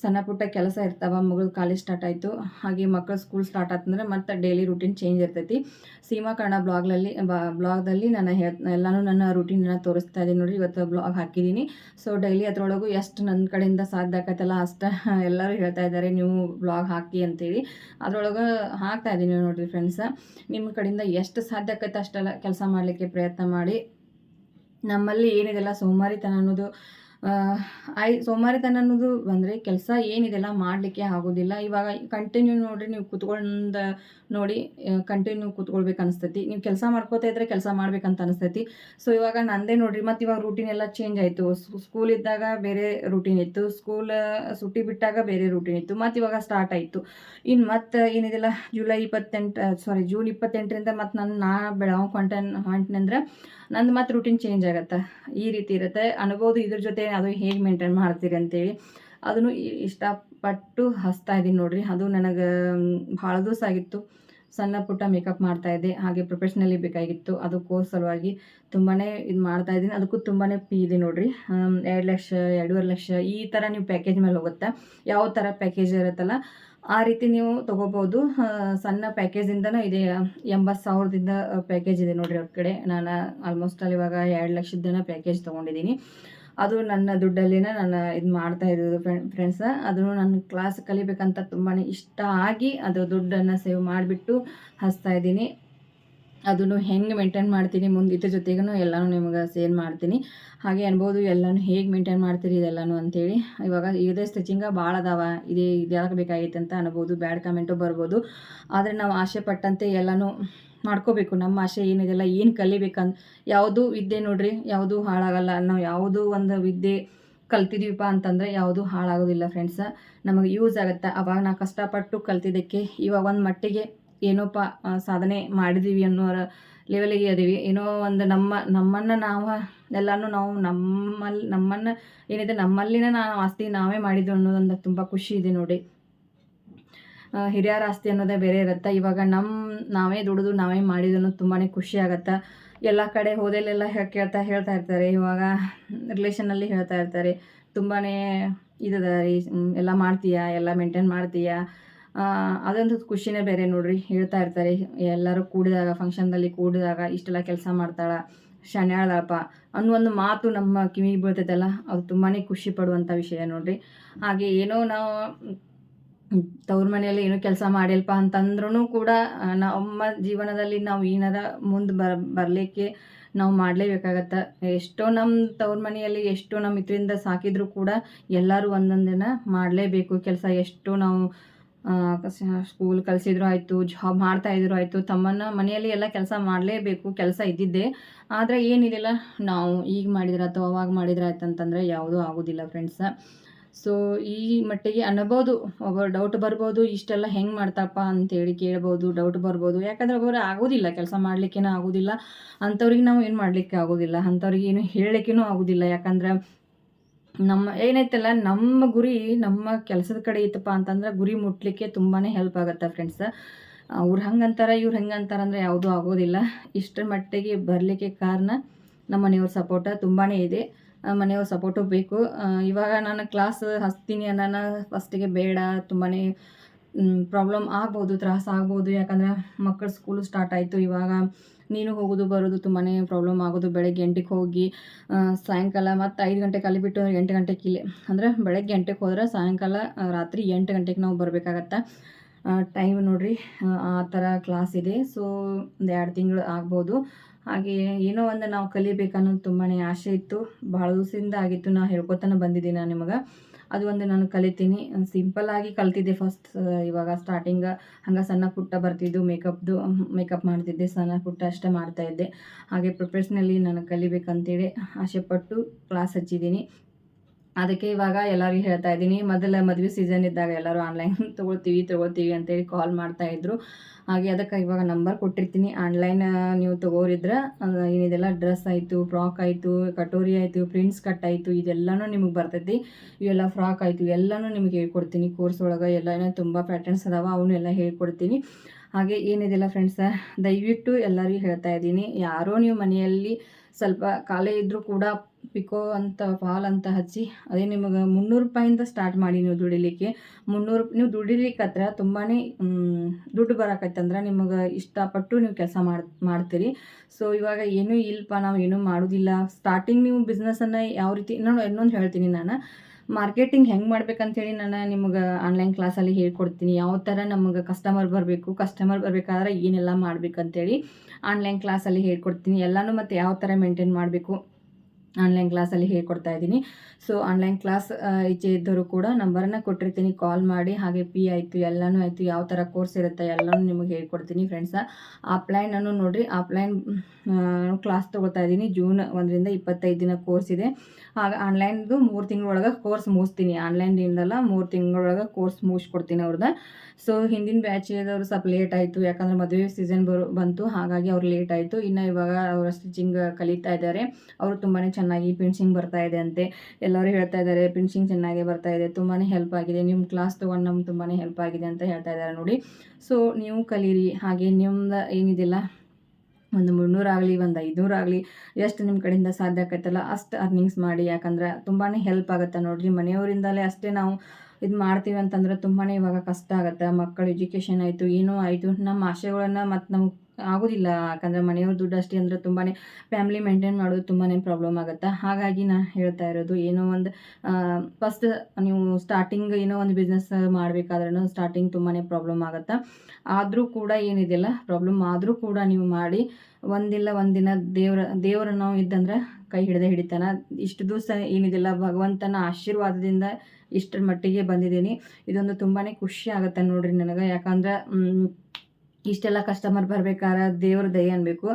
ಸಣ್ಣ ಪುಟ್ಟ ಕೆಲಸ ಇರ್ತಾವ, ಮಗಳು ಕಾಲೇಜ್ ಸ್ಟಾರ್ಟ್ ಆಯಿತು. ಹಾಗೆ ಮಕ್ಕಳು ಸ್ಕೂಲ್ ಸ್ಟಾರ್ಟ್ ಆತಂದ್ರೆ ಮತ್ತೆ ಡೈಲಿ ರೂಟೀನ್ ಚೇಂಜ್ ಇರ್ತೈತಿ. ಸೀಮಾ ಕನ್ನಡ ಬ್ಲಾಗ್ನಲ್ಲಿ ಬ್ಲಾಗ್ದಲ್ಲಿ ನಾನು ಹೇ, ಎಲ್ಲನೂ ನನ್ನ ರೂಟೀನನ್ನು ತೋರಿಸ್ತಾ ಇದ್ದೀನಿ ನೋಡಿರಿ, ಇವತ್ತು ಬ್ಲಾಗ್ ಹಾಕಿದ್ದೀನಿ. ಸೊ ಡೈಲಿ ಅದರೊಳಗೂ ಎಷ್ಟು ನನ್ನ ಕಡೆಯಿಂದ ಸಾಧ್ಯ ಆಕತ್ತಲ್ಲ ಅಷ್ಟು ಎಲ್ಲರೂ ಹೇಳ್ತಾ ಇದ್ದಾರೆ, ನೀವು ಬ್ಲಾಗ್ ಹಾಕಿ ಅಂತೇಳಿ. ಅದರೊಳಗೆ ಹಾಕ್ತಾ ಇದ್ದೀನಿ ನೋಡಿರಿ ಫ್ರೆಂಡ್ಸ ನಿಮ್ಮ ಕಡೆಯಿಂದ ಎಷ್ಟು ಸಾಧ್ಯ ಆಕತ್ತೆ ಅಷ್ಟೆಲ್ಲ ಕೆಲಸ ಮಾಡಲಿಕ್ಕೆ ಪ್ರಯತ್ನ ಮಾಡಿ. ನಮ್ಮಲ್ಲಿ ಏನಿದೆಲ್ಲ ಸೋಮಾರಿತನ ಅನ್ನೋದು ಐ ಸೋಮಾರಿತನ ಅನ್ನೋದು ಅಂದರೆ ಕೆಲಸ ಏನಿದೆಲ್ಲ ಮಾಡಲಿಕ್ಕೆ ಆಗೋದಿಲ್ಲ. ಇವಾಗ ಕಂಟಿನ್ಯೂ ನೋಡಿರಿ ನೀವು ಕೂತ್ಕೊಂಡ ನೋಡಿ ಕಂಟಿನ್ಯೂ ಕೂತ್ಕೊಳ್ಬೇಕು ಅನಿಸ್ತೈತಿ. ನೀವು ಕೆಲಸ ಮಾಡ್ಕೋತಾ ಇದ್ರೆ ಕೆಲಸ ಮಾಡ್ಬೇಕಂತ ಅನಿಸ್ತೈತಿ. ಸೊ ಇವಾಗ ನಂದೇ ನೋಡಿರಿ, ಮತ್ತು ಇವಾಗ ರೂಟೀನ್ ಎಲ್ಲ ಚೇಂಜ್ ಆಯಿತು. ಸ್ಕೂಲ್ ಇದ್ದಾಗ ಬೇರೆ ರೂಟೀನ್ ಇತ್ತು. ಸ್ಕೂಲ್ ಸುಟ್ಟಿ ಬಿಟ್ಟಾಗ ಬೇರೆ ರೂಟೀನ್ ಇತ್ತು. ಮತ್ತು ಇವಾಗ ಸ್ಟಾರ್ಟ್ ಆಯಿತು. ಇನ್ನು ಮತ್ತು ಏನಿದೆಲ್ಲ ಜುಲೈ ಇಪ್ಪತ್ತೆಂಟು ಸಾರಿ ಜೂನ್ ಇಪ್ಪತ್ತೆಂಟರಿಂದ ಮತ್ತು ನಾನು, ನಾ ಬೆಳಗಾವ್ ಹೊಂಟನ್ ಹೊಂಟ್ನಂದ್ರೆ ನಂದು ಮತ್ತು ರೂಟೀನ್ ಚೇಂಜ್ ಆಗುತ್ತೆ. ಈ ರೀತಿ ಇರುತ್ತೆ. ಅನ್ಬೋದು ಇದ್ರ ಜೊತೆ ಅದು ಹೇಗೆ ಮೇಂಟೈನ್ ಮಾಡ್ತೀರಿ ಅಂತೇಳಿ. ಅದನ್ನು ಇಷ್ಟಪಟ್ಟು ಹಚ್ತಾ ಇದ್ದೀನಿ ನೋಡ್ರಿ. ಅದು ನನಗೆ ಭಾಳ ದಿವಸ ಆಗಿತ್ತು. ಸಣ್ಣ ಪುಟ್ಟ ಮೇಕಪ್ ಮಾಡ್ತಾ ಇದ್ದೆ. ಹಾಗೆ ಪ್ರೊಫೆಷ್ನಲಿ ಬೇಕಾಗಿತ್ತು. ಅದಕ್ಕೋಸ್ ಸಲುವಾಗಿ ತುಂಬಾ ಇದು ಮಾಡ್ತಾ ಇದ್ದೀನಿ. ಅದಕ್ಕೂ ತುಂಬಾ ಪಿ ಇದೆ ನೋಡ್ರಿ. ಎರಡು ಲಕ್ಷ, ಎರಡೂವರೆ ಲಕ್ಷ ಈ ಥರ ನೀವು ಪ್ಯಾಕೇಜ್ ಮೇಲೆ ಹೋಗುತ್ತೆ. ಯಾವ ಥರ ಪ್ಯಾಕೇಜ್ ಇರುತ್ತಲ್ಲ ಆ ರೀತಿ ನೀವು ತೊಗೋಬೋದು. ಸಣ್ಣ ಪ್ಯಾಕೇಜಿಂದನೂ ಇದೆ. ಎಂಬತ್ತು ಸಾವಿರದಿಂದ ಪ್ಯಾಕೇಜ್ ಇದೆ ನೋಡಿರಿ ಅವ್ರ ಕಡೆ. ನಾನು ಆಲ್ಮೋಸ್ಟ್ ಅಲ್ಲಿ ಇವಾಗ ಎರಡು ಲಕ್ಷದ ಪ್ಯಾಕೇಜ್ ತಗೊಂಡಿದ್ದೀನಿ. ಅದು ನನ್ನ ದುಡ್ಡಲ್ಲಿನ ನಾನು ಇದು ಮಾಡ್ತಾ ಇರೋದು ಫ್ರೆಂಡ್ಸ. ಅದನ್ನು ನನ್ನ ಕ್ಲಾಸ್ ಕಲಿಬೇಕಂತ ತುಂಬಾ ಇಷ್ಟ ಆಗಿ ಅದು ದುಡ್ಡನ್ನು ಸೇವ್ ಮಾಡಿಬಿಟ್ಟು ಹಚ್ತಾ ಇದ್ದೀನಿ. ಅದನ್ನು ಹೆಂಗೆ ಮೇಂಟೈನ್ ಮಾಡ್ತೀನಿ ಮುಂದೆ ಇದ್ರ ಜೊತೆಗೂ ಎಲ್ಲನೂ ನಿಮ್ಗೆ ಸೇರ್ ಮಾಡ್ತೀನಿ. ಹಾಗೆ ಅನ್ಬೋದು ಎಲ್ಲನೂ ಹೇಗೆ ಮೇಂಟೈನ್ ಮಾಡ್ತೀರಿ ಇದೆಲ್ಲನೂ ಅಂತೇಳಿ. ಇವಾಗ ಇದೇ ಸ್ಟಿಚಿಂಗ ಭಾಳ ಅದಾವ. ಇದೇ ಇದ್ಯಾಕೆ ಬೇಕಾಗಿತ್ತು ಅಂತ ಅನ್ಬೋದು. ಬ್ಯಾಡ್ ಕಮೆಂಟು ಬರ್ಬೋದು. ಆದರೆ ನಾವು ಆಸೆ ಪಟ್ಟಂತೆ ಎಲ್ಲನೂ ಮಾಡ್ಕೋಬೇಕು. ನಮ್ಮ ಆಸೆ ಏನಿದೆಲ್ಲ ಏನು ಕಲಿಬೇಕಂತ ಯಾವುದು ವಿದ್ಯೆ ನೋಡ್ರಿ, ಯಾವುದು ಹಾಳಾಗಲ್ಲ. ನಾವು ಯಾವುದು ಒಂದು ವಿದ್ಯೆ ಕಲ್ತಿದ್ವಿಪ್ಪ ಅಂತಂದರೆ ಯಾವುದು ಹಾಳಾಗೋದಿಲ್ಲ ಫ್ರೆಂಡ್ಸ ನಮಗೆ ಯೂಸ್ ಆಗುತ್ತೆ. ಅವಾಗ ನಾವು ಕಷ್ಟಪಟ್ಟು ಕಲ್ತಿದ್ದಕ್ಕೆ ಇವಾಗ ಒಂದು ಮಟ್ಟಿಗೆ ಏನೋಪ್ಪ ಸಾಧನೆ ಮಾಡಿದೀವಿ ಅನ್ನೋ ಲೆವೆಲಿಗೆ ಅದೀವಿ. ಏನೋ ಒಂದು ನಮ್ಮ, ನಮ್ಮನ್ನು ನಾವು, ಎಲ್ಲನೂ ನಾವು ನಮ್ಮಲ್ಲಿ ನಮ್ಮನ್ನು, ಏನಿದೆ ನಮ್ಮಲ್ಲಿನ ನಾವು ಆಸ್ತಿ ನಾವೇ ಮಾಡಿದ್ದು ಅನ್ನೋದೊಂದು ತುಂಬ ಖುಷಿ ಇದೆ ನೋಡಿ. ಹಿರಿಯರ ಆಸ್ತಿ ಅನ್ನೋದೇ ಬೇರೆ ಇರುತ್ತೆ. ಇವಾಗ ನಮ್ಮ ನಾವೇ ದುಡಿದು ನಾವೇ ಮಾಡಿದ್ದು ಅನ್ನೋದು ತುಂಬಾ ಖುಷಿ ಆಗುತ್ತೆ. ಎಲ್ಲ ಕಡೆ ಹೋದಲ್ಲೆಲ್ಲ ಕೇಳ್ತಾ, ಹೇಳ್ತಾ ಇರ್ತಾರೆ. ಇವಾಗ ರಿಲೇಷನಲ್ಲಿ ಹೇಳ್ತಾ ಇರ್ತಾರೆ. ತುಂಬಾ ಇದದ ರೀ. ಎಲ್ಲ ಮಾಡ್ತೀಯಾ? ಎಲ್ಲ ಮೇಂಟೈನ್ ಮಾಡ್ತೀಯಾ? ಅದೊಂದು ಖುಷಿನೇ ಬೇರೆ ನೋಡ್ರಿ. ಹೇಳ್ತಾ ಇರ್ತಾರೆ, ಎಲ್ಲರೂ ಕೂಡಿದಾಗ ಫಂಕ್ಷನ್ದಲ್ಲಿ ಕೂಡಿದಾಗ ಇಷ್ಟೆಲ್ಲ ಕೆಲಸ ಮಾಡ್ತಾಳೆ ಶಣ್ಯಾಳದಳಪ್ಪ ಅನ್ನೋ ಒಂದು ಮಾತು ನಮ್ಮ ಕಿವಿಗೆ ಬೀಳ್ತೈತಲ್ಲ, ಅದು ತುಂಬಾ ಖುಷಿ ಪಡುವಂಥ ವಿಷಯ ನೋಡ್ರಿ. ಹಾಗೆ ಏನೋ ನಾವು ತವ್ರ ಮನೆಯಲ್ಲಿ ಏನೋ ಕೆಲಸ ಮಾಡಿಲ್ಪ ಅಂತಂದ್ರೂ ಕೂಡ ನಮ್ಮ ಜೀವನದಲ್ಲಿ ನಾವು ಏನಾರ ಮುಂದೆ ಬರ್, ಬರಲಿಕ್ಕೆ ನಾವು ಮಾಡಲೇಬೇಕಾಗತ್ತೆ. ಎಷ್ಟೋ ನಮ್ಮ ತವ್ರ ಮನೆಯಲ್ಲಿ, ಎಷ್ಟೋ ನಮ್ಮ ಇದರಿಂದ ಸಾಕಿದ್ರು ಕೂಡ ಎಲ್ಲರೂ ಒಂದೊಂದು ದಿನ ಮಾಡಲೇಬೇಕು ಕೆಲಸ. ಎಷ್ಟೋ ನಾವು ಸ್ಕೂಲ್ ಕಲಿಸಿದ್ರು ಆಯಿತು ಜಾಬ್ ಮಾಡ್ತಾ ಇದ್ರು ಆಯಿತು, ತಮ್ಮನ್ನ ಮನೆಯಲ್ಲಿ ಎಲ್ಲ ಕೆಲಸ ಮಾಡಲೇಬೇಕು, ಕೆಲಸ ಇದ್ದಿದ್ದೆ. ಆದರೆ ಏನಿರಲಿಲ್ಲ, ನಾವು ಈಗ ಮಾಡಿದ್ರೆ ಅಥವಾ ಅವಾಗ ಮಾಡಿದ್ರೆ ಆಯ್ತು ಅಂತಂದರೆ ಯಾವುದೂ ಆಗೋದಿಲ್ಲ ಫ್ರೆಂಡ್ಸ ಸೊ ಈ ಮಟ್ಟಿಗೆ ಅನ್ಬೋದು ಒಬ್ಬರು ಡೌಟ್ ಬರ್ಬೋದು, ಇಷ್ಟೆಲ್ಲ ಹೆಂಗೆ ಮಾಡ್ತಪ್ಪ ಅಂತೇಳಿ ಕೇಳ್ಬೋದು ಡೌಟ್ ಬರ್ಬೋದು. ಯಾಕಂದ್ರೆ ಒಬ್ಬರು ಆಗೋದಿಲ್ಲ, ಕೆಲಸ ಮಾಡಲಿಕ್ಕೇನೂ ಆಗೋದಿಲ್ಲ. ಅಂಥವ್ರಿಗೆ ನಾವು ಏನು ಮಾಡಲಿಕ್ಕೆ ಆಗೋದಿಲ್ಲ, ಅಂಥವ್ರಿಗೆ ಏನು ಹೇಳಲಿಕ್ಕೇನೂ ಆಗೋದಿಲ್ಲ. ಯಾಕಂದ್ರೆ ನಮ್ಮ, ಏನೈತಲ್ಲ, ನಮ್ಮ ಗುರಿ ನಮ್ಮ ಕೆಲಸದ ಕಡೆ ಇತ್ತಪ್ಪ ಅಂತಂದ್ರೆ ಗುರಿ ಮುಟ್ಲಿಕ್ಕೆ ತುಂಬಾ ಹೆಲ್ಪ್ ಆಗುತ್ತೆ ಫ್ರೆಂಡ್ಸ್ ಅವ್ರು ಹಂಗಂತಾರೆ, ಇವ್ರು ಹೆಂಗೆ ಅಂತಾರೆ ಅಂದರೆ ಯಾವುದೂ ಆಗೋದಿಲ್ಲ. ಇಷ್ಟರ ಮಟ್ಟಿಗೆ ಬರಲಿಕ್ಕೆ ಕಾರಣ ನಮ್ಮ ಮನೆಯವ್ರ ಸಪೋರ್ಟ ತುಂಬಾ ಇದೆ. ಮನೆಯವ್ರ ಸಪೋರ್ಟು ಬೇಕು. ಇವಾಗ ನಾನು ಕ್ಲಾಸ್ ಹಚ್ತೀನಿ ಅನ್ನೋಣ ಫಸ್ಟಿಗೆ ಬೇಡ ತುಂಬಾ ಪ್ರಾಬ್ಲಮ್ ಆಗ್ಬೋದು, ತ್ರಾಸ ಆಗ್ಬೋದು. ಯಾಕಂದ್ರೆ ಮಕ್ಕಳು ಸ್ಕೂಲು ಸ್ಟಾರ್ಟ್ ಆಯಿತು ಇವಾಗ. ನೀನು ಹೋಗೋದು, ಬರೋದು ತುಂಬಾ ಪ್ರಾಬ್ಲಮ್ ಆಗೋದು. ಬೆಳಗ್ಗೆ ಎಂಟಕ್ಕೆ ಹೋಗಿ ಸಾಯಂಕಾಲ ಮತ್ತು ಐದು ಗಂಟೆಗೆ ಕಲಿಬಿಟ್ಟು ಎಂಟು ಗಂಟೆಗೆ ಇಲ್ಲಿ. ಅಂದರೆ ಬೆಳಗ್ಗೆ ಎಂಟಕ್ಕೆ ಹೋದ್ರೆ ಸಾಯಂಕಾಲ ರಾತ್ರಿ ಎಂಟು ಗಂಟೆಗೆ ನಾವು ಬರಬೇಕಾಗತ್ತೆ? ಟೈಮ್ ನೋಡಿರಿ, ಆ ಥರ ಕ್ಲಾಸ್ ಇದೆ. ಸೊ ಒಂದು ಎರಡು ತಿಂಗಳು ಆಗ್ಬೋದು. ಹಾಗೆ ಏನೋ ಒಂದು ನಾವು ಕಲಿಬೇಕನ್ನೋದು ತುಂಬಾ ಆಸೆ ಇತ್ತು. ಭಾಳ ದಿವಸದಿಂದ ಆಗಿತ್ತು. ನಾ ಹೇಳ್ಕೊತಾನೆ ಬಂದಿದ್ದೀನಿ ನಾನು ನಿಮಗೆ. ಅದು ಒಂದು ನಾನು ಕಲಿತೀನಿ. ಆಗಿ ಕಲ್ತಿದ್ದೆ ಫಸ್ಟ್ ಇವಾಗ ಸ್ಟಾರ್ಟಿಂಗ್ ಹಂಗೆ ಸಣ್ಣ ಪುಟ್ಟ ಬರ್ತಿದ್ದು ಮೇಕಪ್ದು ಮೇಕಪ್ ಮಾಡ್ತಿದ್ದೆ, ಸಣ್ಣ ಪುಟ್ಟ ಅಷ್ಟೇ ಮಾಡ್ತಾಯಿದ್ದೆ ಹಾಗೆ ಪ್ರೊಫೆಷ್ನಲಿ ನಾನು ಕಲಿಬೇಕಂತೇಳಿ ಆಸೆಪಟ್ಟು ಕ್ಲಾಸ್ ಹಚ್ಚಿದ್ದೀನಿ. ಅದಕ್ಕೆ ಇವಾಗ ಎಲ್ಲರಿಗೂ ಹೇಳ್ತಾ ಇದ್ದೀನಿ, ಮೊದಲ ಮದುವೆ ಸೀಸನ್ ಇದ್ದಾಗ ಎಲ್ಲರೂ ಆನ್ಲೈನ್ ತೊಗೊಳ್ತೀವಿ ತೊಗೊಳ್ತೀವಿ ಅಂತೇಳಿ ಕಾಲ್ ಮಾಡ್ತಾ ಇದ್ರು. ಹಾಗೆ ಅದಕ್ಕೆ ಇವಾಗ ನಂಬರ್ ಕೊಟ್ಟಿರ್ತೀನಿ. ಆನ್ಲೈನ್ ನೀವು ತೊಗೋರಿದ್ರೆ ಏನಿದೆಲ್ಲ ಡ್ರೆಸ್ ಆಯಿತು ಫ್ರಾಕ್ ಆಯಿತು, ಕಟೋರಿ ಆಯಿತು ಪ್ರಿಂಟ್ಸ್ ಕಟ್ ಆಯಿತು, ಇದೆಲ್ಲನೂ ನಿಮಗೆ ಬರ್ತೈತಿ. ಇವೆಲ್ಲ ಫ್ರಾಕ್ ಆಯಿತು, ಎಲ್ಲನೂ ನಿಮಗೆ ಹೇಳ್ಕೊಡ್ತೀನಿ. ಕೋರ್ಸ್ ಒಳಗೆ ಎಲ್ಲ ತುಂಬ ಪ್ಯಾಟರ್ನ್ಸ್ ಅದಾವ ಅವನ್ನೆಲ್ಲ ಹೇಳ್ಕೊಡ್ತೀನಿ. ಹಾಗೆ ಏನಿದೆಲ್ಲ ಫ್ರೆಂಡ್ಸ ದಯವಿಟ್ಟು ಎಲ್ಲರಿಗೂ ಹೇಳ್ತಾ ಇದ್ದೀನಿ. ಯಾರೋ ನೀವು ಮನೆಯಲ್ಲಿ ಸ್ವಲ್ಪ ಕಾಲೇ ಇದ್ದರೂ ಕೂಡ ಪಿಕೋ ಅಂತ, ಫಾಲ್ ಅಂತ ಹಚ್ಚಿ, ಅದೇ ನಿಮಗೆ ಮುನ್ನೂರು ರೂಪಾಯಿಂದ ಸ್ಟಾರ್ಟ್ ಮಾಡಿ ನೀವು ದುಡಿಲಿಕ್ಕೆ. ಮುನ್ನೂರು, ನೀವು ದುಡಿಲಿಕ್ಕೆ ಹತ್ರ ತುಂಬಾ ದುಡ್ಡು ಬರಾಕೈತಂದ್ರೆ ನಿಮಗೆ ಇಷ್ಟಪಟ್ಟು ನೀವು ಕೆಲಸ ಮಾಡಿ, ಮಾಡ್ತೀರಿ. ಸೊ ಇವಾಗ ಏನೂ ಇಲ್ಲಪ್ಪ, ನಾವು ಏನೂ ಮಾಡೋದಿಲ್ಲ. ಸ್ಟಾರ್ಟಿಂಗ್ ನೀವು ಬಿಸ್ನೆಸ್ಸನ್ನು ಯಾವ ರೀತಿ ನಾನು ಇನ್ನೊಂದು ಹೇಳ್ತೀನಿ ನಾನು. ಮಾರ್ಕೆಟಿಂಗ್ ಹೆಂಗೆ ಮಾಡ್ಬೇಕಂತೇಳಿ ನಾನು ನಿಮಗೆ ಆನ್ಲೈನ್ ಕ್ಲಾಸಲ್ಲಿ ಹೇಳ್ಕೊಡ್ತೀನಿ. ಯಾವ ಥರ ನಮಗೆ ಕಸ್ಟಮರ್ ಬರಬೇಕು ಕಸ್ಟಮರ್ ಬರಬೇಕಾದ್ರೆ ಏನೆಲ್ಲ ಮಾಡ್ಬೇಕಂತೇಳಿ ಆನ್ಲೈನ್ ಕ್ಲಾಸಲ್ಲಿ ಹೇಳ್ಕೊಡ್ತೀನಿ. ಎಲ್ಲನೂ ಮತ್ತು ಯಾವ ಥರ ಮೇಂಟೈನ್ ಮಾಡಬೇಕು ಆನ್ಲೈನ್ ಕ್ಲಾಸಲ್ಲಿ ಹೇಳ್ಕೊಡ್ತಾ ಇದ್ದೀನಿ. ಸೊ ಆನ್ಲೈನ್ ಕ್ಲಾಸ್ ಈಚೆ ಇದ್ದರೂ ಕೂಡ ನಂಬರನ್ನು ಕೊಟ್ಟಿರ್ತೀನಿ. ಕಾಲ್ ಮಾಡಿ, ಹಾಗೆ ಪಿ ಆಯಿತು, ಎಲ್ಲನೂ ಆಯಿತು, ಯಾವ ಥರ ಕೋರ್ಸ್ ಇರುತ್ತೆ ಎಲ್ಲನೂ ನಿಮಗೆ ಹೇಳ್ಕೊಡ್ತೀನಿ ಫ್ರೆಂಡ್ಸ ಆಫ್ಲೈನನ್ನು ನೋಡಿರಿ ಆಫ್ಲೈನ್ ಕ್ಲಾಸ್ ತೊಗೊಳ್ತಾ ಇದ್ದೀನಿ. ಜೂನ್ ಒಂದರಿಂದ ಇಪ್ಪತ್ತೈದು ದಿನ ಕೋರ್ಸ್ ಇದೆ. ಆಗ ಆನ್ಲೈನ್ದು ಮೂರು ತಿಂಗಳೊಳಗೆ ಕೋರ್ಸ್ ಮುಗಿಸ್ತೀನಿ. ಆನ್ಲೈನ್ದಿಂದಲ್ಲ ಮೂರು ತಿಂಗಳೊಳಗೆ ಕೋರ್ಸ್ ಮುಗಿಸ್ಕೊಡ್ತೀನಿ ಅವ್ರದ್ದು ಸೊ ಹಿಂದಿನ ಬ್ಯಾಚಿದವರು ಸ್ವಲ್ಪ ಲೇಟ್ ಆಯಿತು, ಯಾಕಂದರೆ ಮದುವೆ ಸೀಸನ್ ಬರು, ಬಂತು, ಹಾಗಾಗಿ ಅವ್ರು ಲೇಟ್ ಆಯಿತು. ಇನ್ನು ಇವಾಗ ಅವರ ಸ್ಟಿಚಿಂಗ್ ಕಲಿತಾ ಇದ್ದಾರೆ. ಅವರು ತುಂಬಾ ಚೆನ್ನಾಗಿ ಪಿನ್ಸಿಂಗ್ ಬರ್ತಾ ಇದೆ ಅಂತೆ. ಎಲ್ಲರೂ ಹೇಳ್ತಾ ಇದ್ದಾರೆ ಪಿನ್ಸಿಂಗ್ ಚೆನ್ನಾಗಿ ಬರ್ತಾ ಇದೆ ತುಂಬಾ ಹೆಲ್ಪ್ ಆಗಿದೆ. ನಿಮ್ಮ ಕ್ಲಾಸ್ ತೊಗೊಂಡು ನಮ್ಗೆ ತುಂಬಾ ಹೆಲ್ಪ್ ಆಗಿದೆ ಅಂತ ಹೇಳ್ತಾ ಇದ್ದಾರೆ ನೋಡಿ. ಸೊ ನೀವು ಕಲೀರಿ. ಹಾಗೆ ನಿಮ್ದು ಏನಿದಿಲ್ಲ? ಒಂದು ಮುನ್ನೂರಾಗಲಿ ಒಂದು ಐದುನೂರಾಗಲಿ ಎಷ್ಟು ನಿಮ್ಮ ಕಡೆಯಿಂದ ಸಾಧ್ಯ ಆಕೈತಲ್ಲ, ಅಷ್ಟು ಅರ್ನಿಂಗ್ಸ್ ಮಾಡಿ. ಯಾಕಂದ್ರೆ ತುಂಬಾ ಹೆಲ್ಪ್ ಆಗುತ್ತೆ ನೋಡಿರಿ. ಮನೆಯವರಿಂದಲೇ ಅಷ್ಟೇ ನಾವು ಇದು ಮಾಡ್ತೀವಿ ಅಂತಂದ್ರೆ ತುಂಬಾ ಇವಾಗ ಕಷ್ಟ ಆಗುತ್ತೆ. ಮಕ್ಕಳ ಎಜುಕೇಷನ್ ಆಯಿತು, ಏನೋ ಆಯಿತು. ನಮ್ಮ ಆಶೆಗಳನ್ನು ಮತ್ತು ನಮ್ಗೆ ಆಗೋದಿಲ್ಲ. ಯಾಕಂದರೆ ಮನೆಯವ್ರ ದುಡ್ಡು ಅಷ್ಟೇ ಅಂದರೆ ತುಂಬಾ ಫ್ಯಾಮ್ಲಿ ಮೇಂಟೈನ್ ಮಾಡೋದು ತುಂಬಾ ಪ್ರಾಬ್ಲಮ್ ಆಗುತ್ತೆ? ಹಾಗಾಗಿ ನಾನು ಹೇಳ್ತಾ ಇರೋದು ಏನೋ ಒಂದು ಫಸ್ಟ್ ನೀವು ಸ್ಟಾರ್ಟಿಂಗ್ ಏನೋ ಒಂದು ಬಿಸ್ನೆಸ್ ಮಾಡಬೇಕಾದ್ರೂ ಸ್ಟಾರ್ಟಿಂಗ್ ತುಂಬಾ ಪ್ರಾಬ್ಲಮ್ ಆಗುತ್ತೆ? ಆದರೂ ಕೂಡ ಏನಿದೆಯಲ್ಲ ಪ್ರಾಬ್ಲಮ್ ಆದರೂ ಕೂಡ ನೀವು ಮಾಡಿ, ಒಂದಿಲ್ಲ ಒಂದಿನ ದೇವರ ದೇವರ ನಾವು ಇದ್ದಂದ್ರೆ ಕೈ ಹಿಡಿದೇ ಹಿಡಿತಾನ. ಇಷ್ಟು ದಿವಸ ಏನಿದೆಯಲ್ಲ ಭಗವಂತನ ಆಶೀರ್ವಾದದಿಂದ ಇಷ್ಟರ ಮಟ್ಟಿಗೆ ಬಂದಿದ್ದೀನಿ. ಇದೊಂದು ತುಂಬಾ ಖುಷಿ ಆಗುತ್ತೆ ನೋಡ್ರಿ ನನಗೆ. ಯಾಕಂದ್ರೆ ಇಷ್ಟೆಲ್ಲ ಕಸ್ಟಮರ್ ಬರ್ಬೇಕಾದ್ರೆ ದೇವ್ರ ದಯ ಅನ್ಬೇಕು.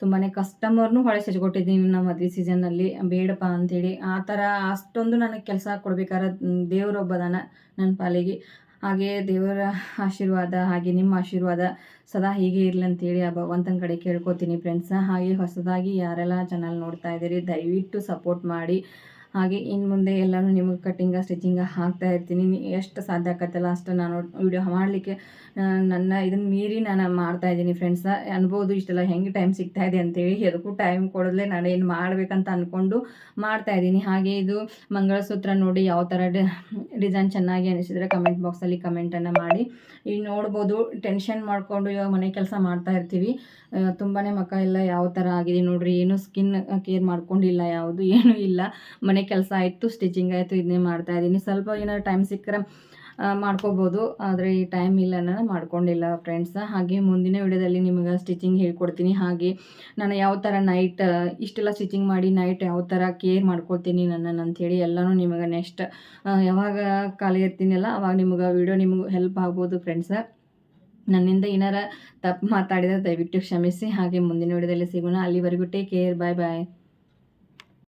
ತುಂಬಾ ಕಸ್ಟಮರ್ನು ಹೊಳೆ ಸಜ್ಕೊಟ್ಟಿದ್ದೀನಿ ನಮ್ಮ ಮದುವೆ ಸೀಸನ್ನಲ್ಲಿ ಬೇಡಪ್ಪ ಅಂತೇಳಿ. ಆ ಥರ ಅಷ್ಟೊಂದು ನನಗೆ ಕೆಲಸ ಕೊಡ್ಬೇಕಾದ್ರೆ ದೇವರೊಬ್ಬದಾನ ನನ್ನ ಪಾಲಿಗೆ. ಹಾಗೆ ದೇವರ ಆಶೀರ್ವಾದ, ಹಾಗೆ ನಿಮ್ಮ ಆಶೀರ್ವಾದ ಸದಾ ಹೀಗೆ ಇರಲಿ ಅಂತೇಳಿ ಆ ಭಗವಂತನ ಕಡೆ ಕೇಳ್ಕೊತೀನಿ ಫ್ರೆಂಡ್ಸ ಹಾಗೆ ಹೊಸದಾಗಿ ಯಾರೆಲ್ಲ ಚಾನಲ್ ನೋಡ್ತಾ ಇದ್ದೀರಿ, ದಯವಿಟ್ಟು ಸಪೋರ್ಟ್ ಮಾಡಿ. ಹಾಗೆ ಇನ್ನು ಮುಂದೆ ಎಲ್ಲನೂ ನಿಮಗೆ ಕಟ್ಟಿಂಗ ಸ್ಟಿಚಿಂಗ ಹಾಕ್ತಾ ಇರ್ತೀನಿ. ಎಷ್ಟು ಸಾಧ್ಯ ಆಗತ್ತಲ್ಲ ಅಷ್ಟು ನಾನು ವಿಡಿಯೋ ಮಾಡಲಿಕ್ಕೆ. ನನ್ನ ಇದನ್ನು ಮೀರಿ ನಾನು ಮಾಡ್ತಾ ಇದ್ದೀನಿ ಫ್ರೆಂಡ್ಸ ಅನ್ಬೋದು ಇಷ್ಟೆಲ್ಲ ಹೆಂಗೆ ಟೈಮ್ ಸಿಗ್ತಾ ಇದೆ ಅಂತೇಳಿ ಎದಕ್ಕೂ ಟೈಮ್ ಕೊಡೋದ್ಲೆ ನಾನು ಏನು ಮಾಡಬೇಕಂತ ಅಂದ್ಕೊಂಡು ಮಾಡ್ತಾ ಇದ್ದೀನಿ. ಹಾಗೆ ಇದು ಮಂಗಳಸೂತ್ರ ನೋಡಿ ಯಾವ ಥರ ಡಿಸೈನ್ ಚೆನ್ನಾಗಿ ಅನಿಸಿದರೆ ಕಮೆಂಟ್ ಬಾಕ್ಸಲ್ಲಿ ಕಮೆಂಟನ್ನು ಮಾಡಿ. ಈಗ ನೋಡ್ಬೋದು ಟೆನ್ಷನ್ ಮಾಡಿಕೊಂಡು ಇವಾಗ ಮನೆ ಕೆಲಸ ಮಾಡ್ತಾ ಇರ್ತೀವಿ. ತುಂಬಾ ಮಕ್ಕ ಎಲ್ಲ ಯಾವ ಥರ ಆಗಿದೆ ನೋಡಿರಿ. ಏನು ಸ್ಕಿನ್ ಕೇರ್ ಮಾಡ್ಕೊಂಡಿಲ್ಲ ಯಾವುದು, ಏನೂ ಇಲ್ಲ. ಮನೆ ಕೆಲಸ ಆಯಿತು ಸ್ಟಿಚಿಂಗ್ ಆಯಿತು ಇದನ್ನೇ ಮಾಡ್ತಾ ಇದ್ದೀನಿ. ಸ್ವಲ್ಪ ಏನಾದ್ರು ಟೈಮ್ ಸಿಕ್ಕರೆ ಮಾಡ್ಕೋಬೋದು. ಆದರೆ ಈ ಟೈಮ್ ಇಲ್ಲ ನಾನು ಮಾಡ್ಕೊಂಡಿಲ್ಲ ಫ್ರೆಂಡ್ಸ್ ಹಾಗೆ ಮುಂದಿನ ವಿಡಿಯೋದಲ್ಲಿ ನಿಮಗೆ ಸ್ಟಿಚಿಂಗ್ ಹೇಳ್ಕೊಡ್ತೀನಿ. ಹಾಗೆ ನಾನು ಯಾವ ಥರ ನೈಟ್ ಇಷ್ಟೆಲ್ಲ ಸ್ಟಿಚಿಂಗ್ ಮಾಡಿ ನೈಟ್ ಯಾವ ಥರ ಕೇರ್ ಮಾಡ್ಕೊಳ್ತೀನಿ ನನ್ನನ್ನು ಅಂಥೇಳಿ ಎಲ್ಲನೂ ನಿಮಗೆ ನೆಕ್ಸ್ಟ್ ಯಾವಾಗ ಖಾಲಿ ಇರ್ತೀನಲ್ಲ ಅವಾಗ ನಿಮಗೆ ವಿಡಿಯೋ ನಿಮಗೆ ಹೆಲ್ಪ್ ಆಗ್ಬೋದು ಫ್ರೆಂಡ್ಸ ನನ್ನಿಂದ ಏನಾರ ತಪ್ಪು ಮಾತಾಡಿದರೆ ದಯವಿಟ್ಟು ಕ್ಷಮಿಸಿ. ಹಾಗೆ ಮುಂದಿನ ವಿಡಿಯೋದಲ್ಲಿ ಸಿಗೋಣ. ಅಲ್ಲಿವರೆಗೂ ಟೇಕ್ ಕೇರ್ ಬಾಯ್ ಬಾಯ್